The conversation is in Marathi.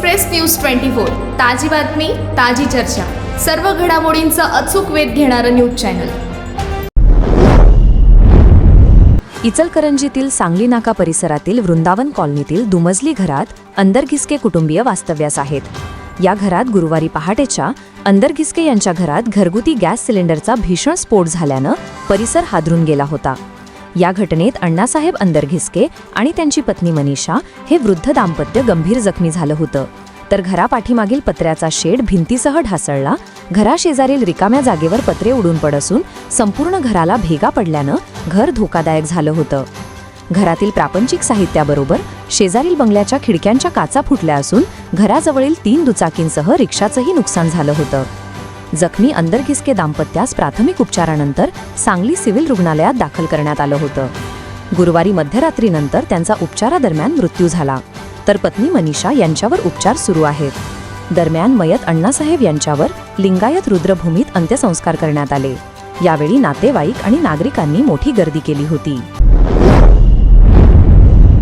एक्सप्रेस न्यूज ट्वेंटी फोर ताजी बातमी ताजी चर्चा. सर्व घडामोडींचा अचूक वेध घेणारं न्यूज चॅनल. इचलकरंजीतील सांगली नाका परिसरातील वृंदावन कॉलनीतील दुमजली घरात अंदरघिसके कुटुंबीय वास्तव्यास आहेत. या घरात गुरुवारी पहाटेच्या अंदरघिसके यांच्या घरात घरगुती गॅस सिलेंडरचा भीषण स्फोट झाल्यानं परिसर हादरून गेला होता. या घटनेत अण्णासाहेब अंदरघिसके आणि त्यांची पत्नी मनीषा हे वृद्ध दाम्पत्य गंभीर जखमी झालं होतं. तर घरापाठीमागील पत्र्याचा शेड भिंतीसह ढासळला. घराशेजारील रिकाम्या जागेवर पत्रे उडून पड असून संपूर्ण घराला भेगा पडल्यानं घर धोकादायक झालं होतं. घरातील प्रापंचिक साहित्याबरोबर शेजारील बंगल्याच्या खिडक्यांच्या काचा फुटल्या असून घराजवळील तीन दुचाकींसह रिक्षाचंही नुकसान झालं होतं. जखमी अंदरखिसके दाम्पत्यास प्राथमिक उपचारानंतर सांगली सिव्हिल रुग्णालयात दाखल करण्यात आलं होतं. गुरुवारी मध्यरात्रीनंतर त्यांचा उपचारादरम्यान मृत्यू झाला. तर पत्नी मनीषा यांच्यावर उपचार सुरू आहेत. दरम्यान मयत अण्णासाहेब यांच्यावर लिंगायत रुद्रभूमीत अंत्यसंस्कार करण्यात आले. यावेळी नातेवाईक आणि नागरिकांनी मोठी गर्दी केली होती.